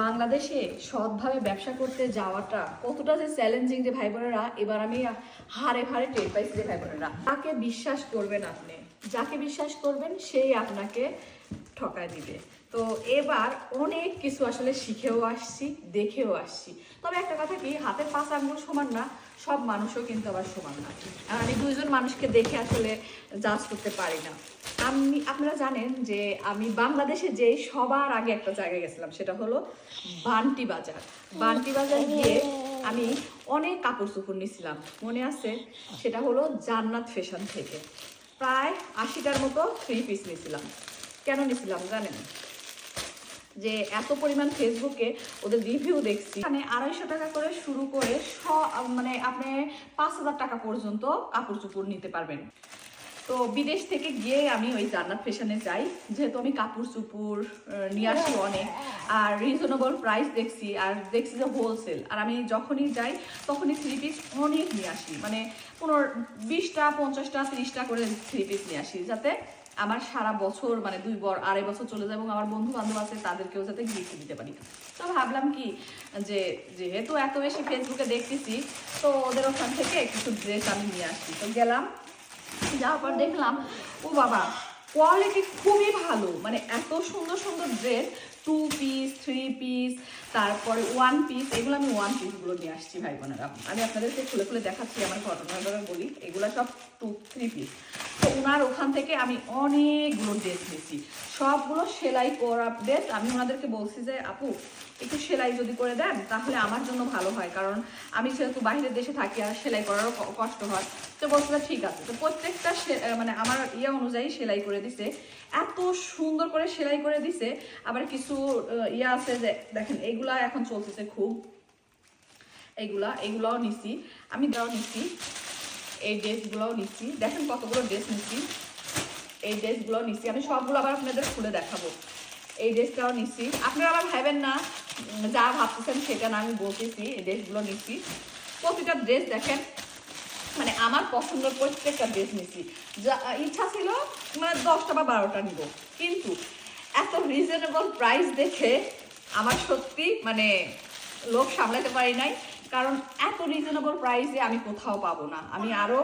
বাংলাদেশে সৎভাবে ব্যবসা করতে যাওয়াটা কতটা যে চ্যালেঞ্জিং যে ভাই বোনেরা এবার আমি হারে হারে টের পাইছি যে ভাই বোনেরা তাকে বিশ্বাস করবেন আপনি, যাকে বিশ্বাস করবেন, সেই আপনাকে ঠকায় দিবে। তো এবার অনেক কিছু আসলে শিখেও আসছি, দেখেও আসছি। তবে একটা কথা কি, হাতের পাঁচ আঙ্গুল সমান না, সব মানুষও কিন্তু আবার সমান না। আমি দুইজন মানুষকে দেখে আসলে জাজ করতে পারি না। আমি, আপনারা জানেন যে আমি বাংলাদেশে যে সবার আগে একটা জায়গায় গেছিলাম, সেটা হলো বান্টি বাজার। বান্টি বাজার গিয়ে আমি অনেক কাপড় চোপড় নিয়েছিলাম মনে আছে? সেটা হলো জান্নাত ফ্যাশন থেকে। প্রায় আশিটার মতো থ্রি পিস নিয়েছিলাম কেন নিয়েছিলাম জানেন? যে এত পরিমাণ ফেসবুকে ওদের রিভিউ দেখছি। মানে আড়াইশো টাকা করে শুরু করে স মানে আপনি পাঁচ হাজার টাকা পর্যন্ত কাপড় চোপড় নিতে পারবেন। তো বিদেশ থেকে গিয়ে আমি ওই জান্নাত ফ্যাশনে যাই। যেহেতু আমি কাপড় চুপুর নিয়ে আসি অনেক। আর রিজনেবল প্রাইস দেখছি। আর দেখছি যে হোলসেল আর আমি যখনই যাই, তখনই থ্রি পিস অনেক নিয়ে আসি। মানে পনেরো, বিশটা, পঞ্চাশটা, তিরিশটা করে থ্রি পিস নিয়ে আসি। যাতে আমার সারা বছর মানে দুই বর, আড়াই বছর চলে যাবে এবং আমার বন্ধু বান্ধব আছে, তাদেরকেও যাতে গিফট দিতে পারি। তো ভাবলাম কি, যে যেহেতু এত বেশি ফেসবুকে দেখতেছি, তো ওদের ওখান থেকে কিছু ড্রেস আমি নিয়ে আসছি। তো গেলাম, যাওয়ার পর দেখলাম, ও বাবা কোয়ালিটি খুবই ভালো। মানে এত সুন্দর সুন্দর dress two piece three piece তারপরে ওয়ান পিস এগুলো আমি ওয়ান পিসগুলো নিয়ে আসছি ভাই বোনেরা। আমি আপনাদেরকে খুলে খুলে দেখাচ্ছি, আমার ঘটনাগুলো বলি, এগুলো সব টু থ্রি পিস তো ওনার ওখান থেকে আমি অনেকগুলো ড্রেস নিয়েছি। সবগুলো সেলাই করা ড্রেস আমি ওনাদেরকে বলছি যে, আপু, একটু সেলাই যদি করে দেন, তাহলে আমার জন্য ভালো হয়। কারণ আমি যেহেতু বাইরের দেশে থাকি আর সেলাই করারও কষ্ট হয়। তো বলছিল ঠিক আছে। তো প্রত্যেকটা মানে আমার ইয়ে অনুযায়ী সেলাই করে দিছে। এত সুন্দর করে সেলাই করে দিছে। আবার কিছু ইয়ে আছে যে, দেখেন, এগুলা এখন চলতেছে খুব। এইগুলা এগুলাও নিছি। আমি দাও নিছি। এই ড্রেসগুলোও নিচ্ছি। দেখেন কতগুলো ড্রেস নিচ্ছি। এই ড্রেসগুলো নিচ্ছি। আমি সবগুলো আবার আপনাদের খুলে দেখাবো। এই ড্রেসটাও নিচ্ছি। আপনারা আবার ভাবেন না যা ভাবতেছেন সেটা না, আমি বলতেছি, এই ড্রেসগুলো নিচ্ছি। প্রতিটা ড্রেস দেখেন মানে আমার পছন্দের প্রত্যেকটা ড্রেস নিচ্ছি। যা, ইচ্ছা ছিল মানে দশটা বা বারোটা নিব। কিন্তু এত রিজনেবল প্রাইস দেখে আমার সত্যি মানে লোক সামলাতে পারি নাই। কারণ এত রিজনেবল প্রাইসে আমি কোথাও পাবো না। আমি আরও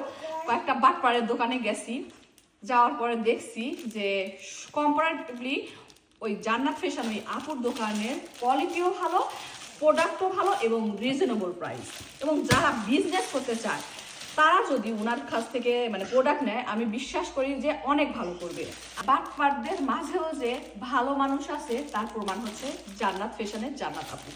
কয়েকটা বাটপাড়ের দোকানে গেছি, যাওয়ার পরে দেখছি যে কম্পারেটিভলি ওই জান্নাত ফ্যাশন ওই আপুর দোকানের কোয়ালিটিও ভালো প্রোডাক্টও ভালো এবং রিজনেবল প্রাইস এবং যারা বিজনেস করতে চায়, তারা যদি ওনার কাছ থেকে মানে প্রোডাক্ট নেয়, আমি বিশ্বাস করি যে অনেক ভালো করবে। বাটপারদের মাঝেও যে ভালো মানুষ আছে, তার প্রমাণ হচ্ছে জান্নাত ফ্যাশনের জান্নাত আপু।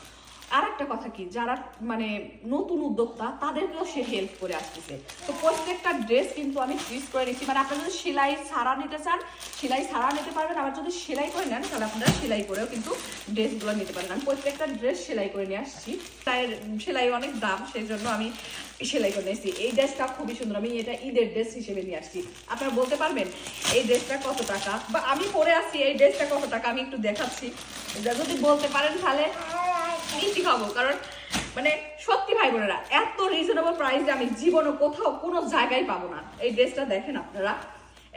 আর একটা কথা কি, যারা মানে নতুন উদ্যোক্তা, তাদেরকেও সে হেল্প করে আসতেছে। তো প্রত্যেকটা ড্রেস কিন্তু আমি ফ্রিজ করে নিচ্ছি। মানে আপনারা যদি সেলাই ছাড়া নিতে চান, সেলাই ছাড়া নিতে পারবেন। আবার যদি সেলাই করে নেন, তাহলে আপনারা সেলাই করেও কিন্তু ড্রেসগুলো নিতে পারেন আমি প্রত্যেকটা ড্রেস সেলাই করে নিয়ে আসছি। তাই সেলাই অনেক দাম সেই জন্য আমি সেলাই করে নিয়েছি এই ড্রেসটা খুবই সুন্দর। আমি এটা ঈদের ড্রেস হিসেবে নিয়ে আসছি। আপনারা বলতে পারবেন, এই ড্রেসটা কত টাকা? বা আমি পরে আসছি, এই ড্রেসটা কত টাকা? আমি একটু দেখাচ্ছি। যদি বলতে পারেন তাহলে। মিষ্টি খাব, কারণ মানে সত্যি ভাই বোনেরা, এত রিজনেবল প্রাইসে আমি জীবনে কোথাও কোনো জায়গায় পাবো না। এই ড্রেসটা দেখেন আপনারা,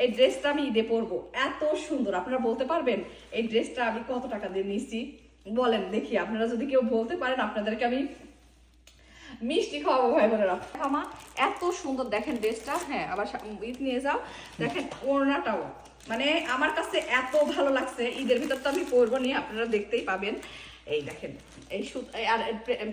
এই ড্রেসটা আমি ঈদে পরবো, এত সুন্দর। আপনারা বলতে পারবেন, এই ড্রেসটা আমি কত টাকা দিয়ে নিয়েছি? বলেন দেখি, আপনারা যদি কেউ বলতে পারেন, আপনাদেরকে আমি মিষ্টি খাওয়াবো ভাই বোনেরা। আমা এত সুন্দর দেখেন ড্রেসটা হ্যাঁ আবার ঈদ নিয়ে যাও। দেখেন ওড়নাটাও মানে আমার কাছে এত ভালো লাগছে, ঈদের ভিতর তো আমি পরবো নি, আপনারা দেখতেই পাবেন। এই দেখেন এই আর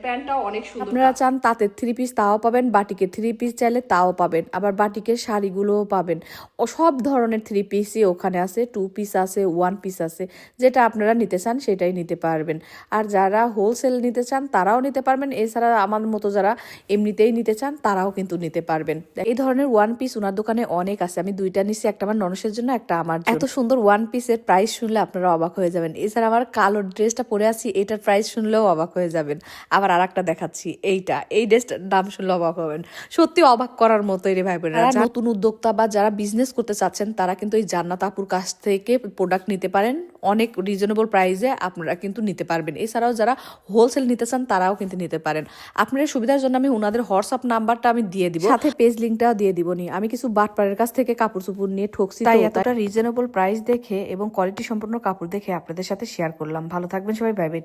প্যান্টটাও অনেক সুন্দর আপনারা চান তাঁতের থ্রি পিস তাও পাবেন বাটিকের থ্রি পিস চাইলে তাও পাবেন আবার বাটিকের শাড়িগুলোও পাবেন। ও সব ধরনের থ্রি পিসই ওখানে আছে টু পিস আছে ওয়ান পিস আছে যেটা আপনারা নিতে চান সেটাই নিতে পারবেন। আর যারা হোলসেল নিতে চান তারাও নিতে পারবেন এছাড়া আমার মতো যারা এমনিতেই নিতে চান তারাও কিন্তু নিতে পারবেন। এই ধরনের ওয়ান পিস ওনার দোকানে অনেক আছে আমি দুইটা নিছি একটা আমার ননসের জন্য একটা আমার। এত সুন্দর ওয়ান পিসের প্রাইস শুনলে আপনারা অবাক হয়ে যাবেন। এছাড়া আমার কালো ড্রেসটা পরে আছি এটার প্রাইস শুনলেও অবাক হয়ে যাবেন। আবার আর একটা দেখাচ্ছি এইটা এই ড্রেসটার দাম শুনলে অবাক হবেন। সত্যি অবাক করার মতোই রে ভাই বোনেরা নতুন উদ্যোক্তা বা যারা বিজনেস করতে চাচ্ছেন তারা কিন্তু এই জান্নাত আপুর কাছ থেকে প্রোডাক্ট নিতে পারেন। অনেক রিজনেবল প্রাইসে আপনারা কিন্তু নিতে পারবেন। এছাড়াও যারা হোলসেল নিতে চান তারাও কিন্তু নিতে পারেন। আপনার সুবিধার জন্য আমি ওনাদের হোয়াটসঅ্যাপ নাম্বারটা আমি দিয়ে দিব। সাথে পেজ লিঙ্কটাও দিয়ে দিব নি। আমি কিছু বাটপাড়ের কাছ থেকে কাপড় চোপড় নিয়ে ঠকছি তাই এতটা রিজনেবল প্রাইস দেখে এবং কোয়ালিটি সম্পন্ন কাপড় দেখে আপনাদের সাথে শেয়ার করলাম। ভালো থাকবেন সবাই বাই বাই